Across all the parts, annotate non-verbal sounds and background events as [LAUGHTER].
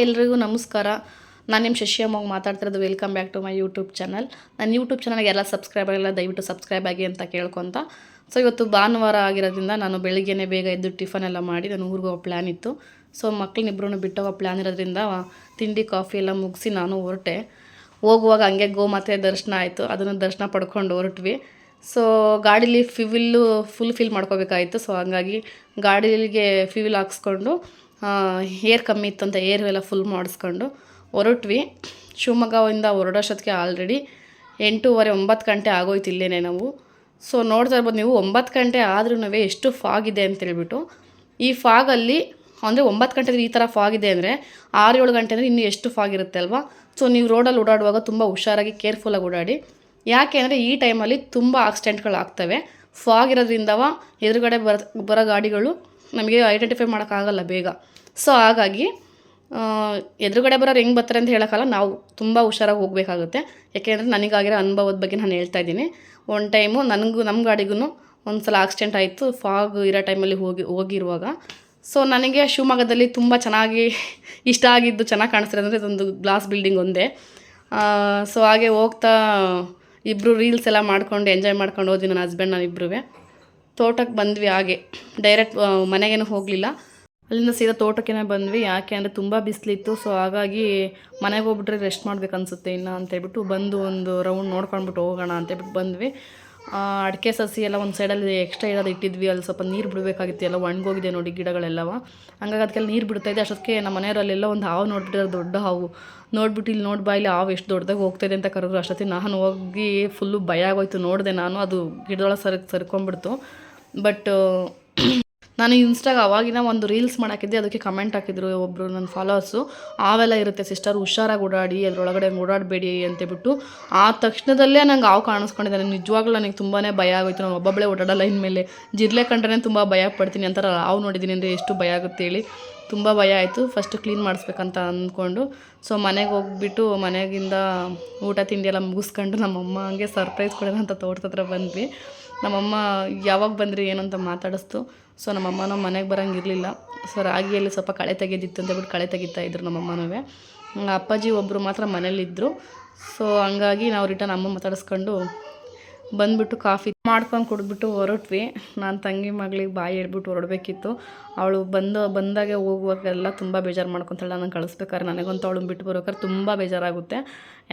ಎಲ್ರಿಗೂ ನಮಸ್ಕಾರ. ನಾನು ನಿಮ್ಮ ಶಶಿಯಮ್ಮಗೆ ಮಾತಾಡ್ತಿರೋದು welcome back to my YouTube channel ನನ್ನ ಯೂಟ್ಯೂಬ್ ಚಾನಲ್ಗೆ ಎಲ್ಲ ಸಬ್ಸ್ಕ್ರೈಬ್ ಆಗಿಲ್ಲ ದಯವಿಟ್ಟು ಸಬ್ಸ್ಕ್ರೈಬ್ ಆಗಿ ಅಂತ ಕೇಳ್ಕೊತ ಸೊ ಇವತ್ತು ಭಾನುವಾರ ಆಗಿರೋದ್ರಿಂದ ನಾನು ಬೆಳಿಗ್ಗೆನೇ ಬೇಗ ಎದ್ದು ಟಿಫನ್ ಎಲ್ಲ ಮಾಡಿ ನಾನು ಊರಿಗೆ ಹೋಗೋ ಪ್ಲ್ಯಾನ್ ಇತ್ತು ಸೊ ಬಿಟ್ಟು ಹೋಗೋ ಪ್ಲ್ಯಾನ್ ಇರೋದ್ರಿಂದ ತಿಂಡಿ ಕಾಫಿ ಎಲ್ಲ ಮುಗಿಸಿ ನಾನು ಹೊರಟೆ. ಹೋಗುವಾಗ ಹಂಗೆ ಗೋಮಾತೆ ದರ್ಶನ ಆಯಿತು. ಅದನ್ನು ದರ್ಶನ ಪಡ್ಕೊಂಡು ಹೊರಟ್ವಿ. ಸೊ ಗಾಡೀಲಿ ಫ್ಯೂವಿಲ್ಲು ಫುಲ್ ಫಿಲ್ ಮಾಡ್ಕೋಬೇಕಾಯಿತು. ಸೊ ಹಂಗಾಗಿ ಗಾಡೀಲಿಗೆ ಫ್ಯೂವಿಲ್ ಹಾಕ್ಸ್ಕೊಂಡು ಏರ್ ಕಮ್ಮಿ ಇತ್ತಂತ ಏರ್ ಎಲ್ಲ ಫುಲ್ ಮಾಡಿಸ್ಕೊಂಡು ಹೊರಟ್ವಿ. ಶಿವಮೊಗ್ಗದಿಂದ ಹೊರಡೋಷ್ಟೊತ್ತಿಗೆ ಆಲ್ರೆಡಿ ಎಂಟೂವರೆ, ಒಂಬತ್ತು ಗಂಟೆ ಆಗೋಯ್ತು ಇಲ್ಲೇ ನಾವು. ಸೊ ನೋಡ್ತಾ ಇರ್ಬೋದು ನೀವು ಒಂಬತ್ತು ಗಂಟೆ ಆದ್ರೂ ಎಷ್ಟು ಫಾಗ್ ಇದೆ ಅಂತೇಳ್ಬಿಟ್ಟು ಈ ಫಾಗಲ್ಲಿ ಅಂದರೆ ಒಂಬತ್ತು ಗಂಟೆಗೆ ಈ ಥರ ಫಾಗ್ ಇದೆ ಅಂದರೆ ಆರು ಏಳು ಗಂಟೆ ಅಂದರೆ ಇನ್ನೂ ಎಷ್ಟು ಫಾಗ್ ಇರುತ್ತೆ ಅಲ್ವಾ? ಸೊ ನೀವು ರೋಡಲ್ಲಿ ಓಡಾಡುವಾಗ ತುಂಬ ಹುಷಾರಾಗಿ ಕೇರ್ಫುಲ್ಲಾಗಿ ಓಡಾಡಿ. ಯಾಕೆ ಅಂದರೆ ಈ ಟೈಮಲ್ಲಿ ತುಂಬ ಆಕ್ಸಿಡೆಂಟ್ಗಳು ಆಗ್ತವೆ ಫಾಗ್ ಇರೋದ್ರಿಂದವ ಎದುರುಗಡೆ ಬರ, ಬರೋ ಗಾಡಿಗಳು ನಮಗೆ ಐಡೆಂಟಿಫೈ ಮಾಡೋಕ್ಕಾಗಲ್ಲ ಬೇಗ. ಸೊ ಹಾಗಾಗಿ ಎದುರುಗಡೆ ಬರೋರು ಹೆಂಗೆ ಬರ್ತಾರೆ ಅಂತ ಹೇಳೋಕ್ಕಲ್ಲ ನಾವು ತುಂಬ ಹುಷಾರಾಗಿ ಹೋಗಬೇಕಾಗುತ್ತೆ. ಯಾಕೆಂದರೆ ನನಗಾಗಿರೋ ಅನುಭವದ ಬಗ್ಗೆ ನಾನು ಹೇಳ್ತಾ ಇದ್ದೀನಿ. ಒನ್ ಟೈಮು ನನಗೂ ನಮ್ಮ ಗಾಡಿಗೂ ಒಂದು ಸಲ ಆಕ್ಸಿಡೆಂಟ್ ಆಯಿತು. ಫಾಗ್ ಇರೋ ಟೈಮಲ್ಲಿ ಹೋಗಿ, ಹೋಗಿರುವಾಗ. ಸೊ ನನಗೆ ಶಿವಮೊಗ್ಗದಲ್ಲಿ ತುಂಬ ಚೆನ್ನಾಗಿ [LAUGHS] ಇಷ್ಟ ಆಗಿದ್ದು ಚೆನ್ನಾಗಿ ಕಾಣಿಸ್ತಿದೆ ಅಂದರೆ ಇದೊಂದು ಗ್ಲಾಸ್ ಬಿಲ್ಡಿಂಗ್ ಒಂದೇ. ಸೊ ಹಾಗೆ ಹೋಗ್ತಾ ಇಬ್ಬರು ರೀಲ್ಸ್ ಎಲ್ಲ ಮಾಡ್ಕೊಂಡು ಎಂಜಾಯ್ ಮಾಡ್ಕೊಂಡು ಹೋದ್ವಿ ನನ್ನ ಹಸ್ಬೆಂಡ್ ನಾನು ಇಬ್ಬರೂ ತೋಟಕ್ಕೆ ಬಂದ್ವಿ ಹಾಗೆ. ಡೈರೆಕ್ಟ್ ಮನೆಗೇನು ಹೋಗಲಿಲ್ಲ. ಅಲ್ಲಿಂದ ಸೀದಾ ತೋಟಕ್ಕೇನೆ ಬಂದ್ವಿ. ಯಾಕೆ ಅಂದರೆ ತುಂಬ ಬಿಸಿಲಿತ್ತು. ಸೊ ಹಾಗಾಗಿ ಮನೆಗೆ ಹೋಗ್ಬಿಟ್ರೆ ರೆಸ್ಟ್ ಮಾಡ್ಬೇಕು ಇನ್ನು ಅಂತೇಳ್ಬಿಟ್ಟು ಬಂದು ಒಂದು ರೌಂಡ್ ನೋಡ್ಕೊಂಡ್ಬಿಟ್ಟು ಹೋಗೋಣ ಅಂತೇಳ್ಬಿಟ್ಟು ಬಂದ್ವಿ. ಅಡಿಕೆ ಸಸಿ ಎಲ್ಲ ಒಂದು ಸೈಡಲ್ಲಿ ಎಕ್ಸ್ಟ್ರಾ ಇರೋದು ಇಟ್ಟಿದ್ವಿ. ಅಲ್ಲಿ ಸ್ವಲ್ಪ ನೀರು ಬಿಡಬೇಕಾಗಿತ್ತು. ಎಲ್ಲ ಒಣಗೋಗಿದೆ ನೋಡಿ ಗಿಡಗಳೆಲ್ಲವ. ಹಂಗಾಗಿ ಅದಕ್ಕೆಲ್ಲ ನೀರು ಬಿಡ್ತಾ ಇದೆ. ಅಷ್ಟೊತ್ತಿಗೆ ನಮ್ಮ ಮನೆಯವರಲ್ಲೆಲ್ಲ ಒಂದು ಹಾವು ನೋಡ್ಬಿಟ್ಟಿರೋ ದೊಡ್ಡ ಹಾವು. ನೋಡ್ಬಿಟ್ಟು ಇಲ್ಲಿ ನೋಡಿ ಬಾ, ಇಲ್ಲಿ ಹಾವು ಎಷ್ಟು ದೊಡ್ಡದಾಗಿ ಹೋಗ್ತಾಯಿದೆ ಅಂತ ಕರೆದ್ರು. ಅಷ್ಟೊತ್ತಿಗೆ ನಾನು ಹೋಗಿ ಫುಲ್ಲು ಭಯ ಆಗೋಯ್ತು. ನೋಡಿದೆ ನಾನು. ಅದು ಗಿಡದೊಳಗೆ ಸರ್, ಸರ್ಕೊಂಡ್ಬಿಡ್ತು. ಬಟ್, [CLEARS THROAT] ನಾನು ಇನ್ಸ್ಟಾಗ ಅವಾಗಿನ ಒಂದು ರೀಲ್ಸ್ ಮಾಡಾಕಿದ್ದೆ, ಅದಕ್ಕೆ ಕಮೆಂಟ್ ಹಾಕಿದ್ರು ಒಬ್ಬರು ನನ್ನ ಫಾಲೋವರ್ಸು ಆವೆಲ್ಲ ಇರುತ್ತೆ ಸಿಸ್ಟರ್ ಹುಷಾರಾಗಿ ಓಡಾಡಿ, ಅದರೊಳಗಡೆ ಓಡಾಡಬೇಡಿ ಅಂತೇಳ್ಬಿಟ್ಟು ಆ ತಕ್ಷಣದಲ್ಲೇ ನಂಗೆ ಆವ್ ಕಾಣಿಸ್ಕೊಂಡಿದ್ದೆ ನನಗೆ ನಿಜವಾಗ್ಲೂ ನನಗೆ ತುಂಬಾ ಭಯ ಆಗೋಯ್ತು. ನಾನು ಒಬ್ಬೊಬ್ಬಳೇ ಓಡಾಡಲ್ಲ ಇನ್ಮೇಲೆ. ಜಿರ್ಲೆ ಕಂಡ್ರೆ ತುಂಬ ಭಯ ಪಡ್ತೀನಿ ಅಂತಾರೆ ಹಾವು ನೋಡಿದ್ದೀನಿ ಅಂದರೆ ಎಷ್ಟು ಭಯ ಆಗುತ್ತೆ ಹೇಳಿ. ತುಂಬ ಭಯ ಆಯಿತು. ಫಸ್ಟ್ ಕ್ಲೀನ್ ಮಾಡಿಸ್ಬೇಕಂತ ಅಂದ್ಕೊಂಡು ಸೊ ಮನೆಗೆ ಹೋಗ್ಬಿಟ್ಟು ಮನೆಗಿಂದ ಊಟ ತಿಂಡಿ ಎಲ್ಲ ಮುಗಿಸ್ಕೊಂಡು ನಮ್ಮಮ್ಮ ಹಂಗೆ ಸರ್ಪ್ರೈಸ್ ಕೊಡೋಣ ಅಂತ ತೋಟದ ಬಂದ್ವಿ. ನಮ್ಮಮ್ಮ ಯಾವಾಗ ಬಂದ್ರಿ, ಏನು ಅಂತ ಮಾತಾಡಿಸ್ತು. ಸೊ ನಮ್ಮಮ್ಮನೂ ಮನೆಗೆ ಬರೋಂಗಿರಲಿಲ್ಲ ಸೊ ರಾಗಿಯಲ್ಲಿ ಸ್ವಲ್ಪ ಕಳೆ ತೆಗೆದಿತ್ತು ಅಂತ ಹೇಳ್ಬಿಟ್ಟು ಕಳೆ ತೆಗಿತಾ ಇದ್ರು ನಮ್ಮಮ್ಮನೂ ಅಪ್ಪಾಜಿ ಒಬ್ಬರು ಮಾತ್ರ ಮನೇಲಿದ್ದರು ಸೊ ಹಂಗಾಗಿ ನಾವು ರಿಟರ್ನ್ ಅಮ್ಮ ಮಾತಾಡಿಸ್ಕೊಂಡು ಬಂದ್ಬಿಟ್ಟು ಕಾಫಿ ಮಾಡ್ಕೊಂಡು ಕುಡಿದ್ಬಿಟ್ಟು ಹೊರಟ್ವಿ. ನಾನು ತಂಗಿ ಮಗಳಿಗೆ ಬಾಯಿ ಹೇಳ್ಬಿಟ್ಟು ಹೊರಡ್ಬೇಕಿತ್ತು. ಅವಳು ಬಂದು, ಬಂದಾಗೆ ಹೋಗುವಾಗೆಲ್ಲ ತುಂಬ ಬೇಜಾರು ಮಾಡ್ಕೊತಾಳೆ. ನಾನು ಕಳಿಸ್ಬೇಕಾದ್ರೆ ನನಗಂತೂ ಅವಳು ಬಿಟ್ಟು ಬರ್ಬೇಕಾದ್ರೆ ತುಂಬ ಬೇಜಾರಾಗುತ್ತೆ.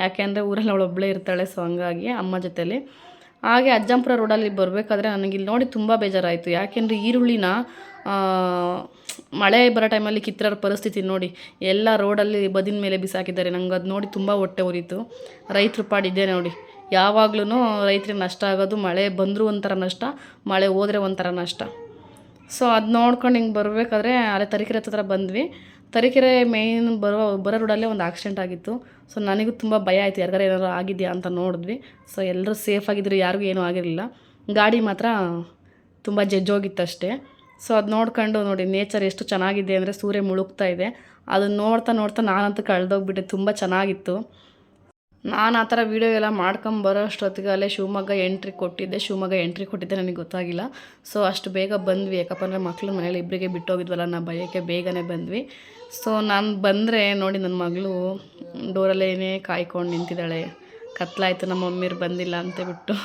ಯಾಕೆಂದರೆ ಊರಲ್ಲಿ ಅವಳು ಒಬ್ಬಳೇ ಇರ್ತಾಳೆ, ಸೊ ಹಂಗಾಗಿ ಅಮ್ಮ ಜೊತೆಲಿ. ಹಾಗೆ ಅಜ್ಜಂಪುರ ರೋಡಲ್ಲಿ ಬರಬೇಕಾದ್ರೆ ನನಗೆ ಇಲ್ಲಿ ನೋಡಿ ತುಂಬ ಬೇಜಾರಾಯಿತು. ಯಾಕೆಂದರೆ ಈರುಳ್ಳಿನ ಮಳೆ ಬರೋ ಟೈಮಲ್ಲಿ ಕಿತ್ತಿರೋ ಪರಿಸ್ಥಿತಿ ನೋಡಿ. ಎಲ್ಲ ರೋಡಲ್ಲಿ ಬದಿನ ಮೇಲೆ ಬಿಸಾಕಿದ್ದಾರೆ. ನಂಗೆ ಅದು ನೋಡಿ ತುಂಬ ಹೊಟ್ಟೆ ಉರಿತು. ರೈತರು ಪಾಡಿದ್ದೆ ನೋಡಿ. ಯಾವಾಗ್ಲೂ ರೈತರಿಗೆ ನಷ್ಟ ಆಗೋದು, ಮಳೆ ಬಂದರೂ ಒಂಥರ ನಷ್ಟ, ಮಳೆ ಹೋದರೆ ಒಂಥರ ನಷ್ಟ. ಸೊ ಅದು ನೋಡ್ಕೊಂಡು ಹಿಂಗೆ ಬರಬೇಕಾದ್ರೆ ಅಲ್ಲೇ ತರೀಕೆರೆ ಹತ್ರ ಬಂದ್ವಿ. ತರೀಕೆರೆ ಮೇಯ್ನ್ ಬರೋ ಬರೋ ರೋಡಲ್ಲೇ ಒಂದು ಆಕ್ಸಿಡೆಂಟ್ ಆಗಿತ್ತು. ಸೊ ನನಗೂ ತುಂಬ ಭಯ ಆಯಿತು, ಯಾರಿಗಾರು ಏನಾದರೂ ಆಗಿದೆಯಾ ಅಂತ ನೋಡಿದ್ವಿ. ಸೊ ಎಲ್ಲರೂ ಸೇಫ್ ಆಗಿದ್ರು, ಯಾರಿಗೂ ಏನೂ ಆಗಿರಲಿಲ್ಲ. ಗಾಡಿ ಮಾತ್ರ ತುಂಬ ಜಜ್ಜೋಗಿತ್ತು ಅಷ್ಟೇ. ಸೊ ಅದು ನೋಡ್ಕೊಂಡು ನೋಡಿ ನೇಚರ್ ಎಷ್ಟು ಚೆನ್ನಾಗಿದೆ ಅಂದರೆ ಸೂರ್ಯ ಮುಳುಗ್ತಾ ಇದೆ. ಅದನ್ನು ನೋಡ್ತಾ ನೋಡ್ತಾ ನಾನಂತೂ ಕಳೆದೋಗ್ಬಿಟ್ಟೆ, ತುಂಬ ಚೆನ್ನಾಗಿತ್ತು. ನಾನು ಆ ಥರ ವೀಡಿಯೋ ಎಲ್ಲ ಮಾಡ್ಕೊಂಬರೋ ಅಷ್ಟೊತ್ತಿಗೆ ಅಲ್ಲೇ ಶಿವಮೊಗ್ಗ ಎಂಟ್ರಿ ಕೊಟ್ಟಿದ್ದೆ. ಶಿವಮೊಗ್ಗ ಎಂಟ್ರಿ ಕೊಟ್ಟಿದ್ದೆ ನನಗೆ ಗೊತ್ತಾಗಿಲ್ಲ. ಸೊ ಅಷ್ಟು ಬೇಗ ಬಂದ್ವಿ. ಯಾಕಪ್ಪ ಅಂದರೆ ಮಕ್ಳು ಮನೇಲಿ ಇಬ್ಬರಿಗೆ ಬಿಟ್ಟೋಗಿದ್ವಲ್ಲ ನಾ ಭಯಕ್ಕೆ ಬೇಗನೆ ಬಂದ್ವಿ. ಸೊ ನಾನು ಬಂದರೆ ನೋಡಿ ನನ್ನ ಮಗಳು ಡೋರಲ್ಲೇನೇ ಕಾಯ್ಕೊಂಡು ನಿಂತಿದ್ದಾಳೆ. ಕತ್ಲಾಯಿತು, ನಮ್ಮ ಮಮ್ಮಿರು ಬಂದಿಲ್ಲ ಅಂತ ಬಿಟ್ಟು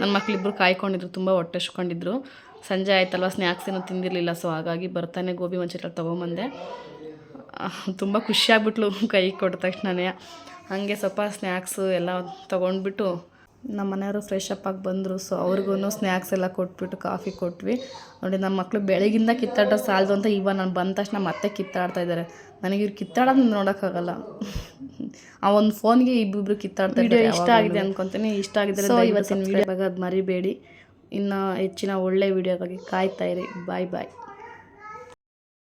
ನನ್ನ ಮಕ್ಳಿಬ್ರು ಕಾಯ್ಕೊಂಡಿದ್ರು, ತುಂಬ ಹೊಟ್ಟೆ ಹಚ್ಕೊಂಡಿದ್ರು ಸಂಜೆ ಆಯ್ತಲ್ವ ಸ್ನ್ಯಾಕ್ಸ್ ಏನೂ ತಿಂದಿರಲಿಲ್ಲ. ಸೊ ಹಾಗಾಗಿ ಬರ್ತಾನೆ ಗೋಬಿ ಮಂಚಿಟ್ಟಲ್ಲಿ ತೊಗೊಂಬಂದೆ. ತುಂಬ ಖುಷಿಯಾಗ್ಬಿಟ್ಲು ಕೈ ಕೊಟ್ಟ ತಕ್ಷಣನೇ. ಹಾಗೆ ಸ್ವಲ್ಪ ಸ್ನ್ಯಾಕ್ಸು ಎಲ್ಲ ತೊಗೊಂಡ್ಬಿಟ್ಟು ನಮ್ಮ ಮನೆಯವರು ಫ್ರೆಶ್ ಅಪ್ ಆಗಿ ಬಂದರು. ಸೊ ಅವ್ರಿಗೂ ಸ್ನ್ಯಾಕ್ಸ್ ಎಲ್ಲ ಕೊಟ್ಬಿಟ್ಟು ಕಾಫಿ ಕೊಟ್ವಿ. ನೋಡಿ ನಮ್ಮ ಮಕ್ಕಳು ಬೆಳಗಿಂದ ಕಿತ್ತಾಡೋ ಸಾಲದು ಅಂತ ಇವಾಗ ನಾನು ಬಂದ ತಕ್ಷಣ ಮತ್ತೆ ಕಿತ್ತಾಡ್ತಾ ಇದ್ದಾರೆ ನನಗೆ ಇವ್ರು ಕಿತ್ತಾಡೋದು ನೋಡೋಕ್ಕಾಗಲ್ಲ. ಆ ಒಂದು ಫೋನ್ಗೆ ಇಬ್ಬಿಬ್ರು ಕಿತ್ತಾಡ್ತಾ ಇದ್ದಾರೆ. ಇಷ್ಟ ಆಗಿದೆ ಅನ್ಕೊತೀನಿ. ಇಷ್ಟ ಆಗಿದ್ರೆ ಇವತ್ತಿನ ವಿಡಿಯೋ ಅದು ಮರಿಬೇಡಿ. ಇನ್ನು ಹೆಚ್ಚಿನ ಒಳ್ಳೆ ವಿಡಿಯೋಗಾಗಿ ಕಾಯ್ತಾ ಇರಿ. ಬಾಯ್ ಬಾಯ್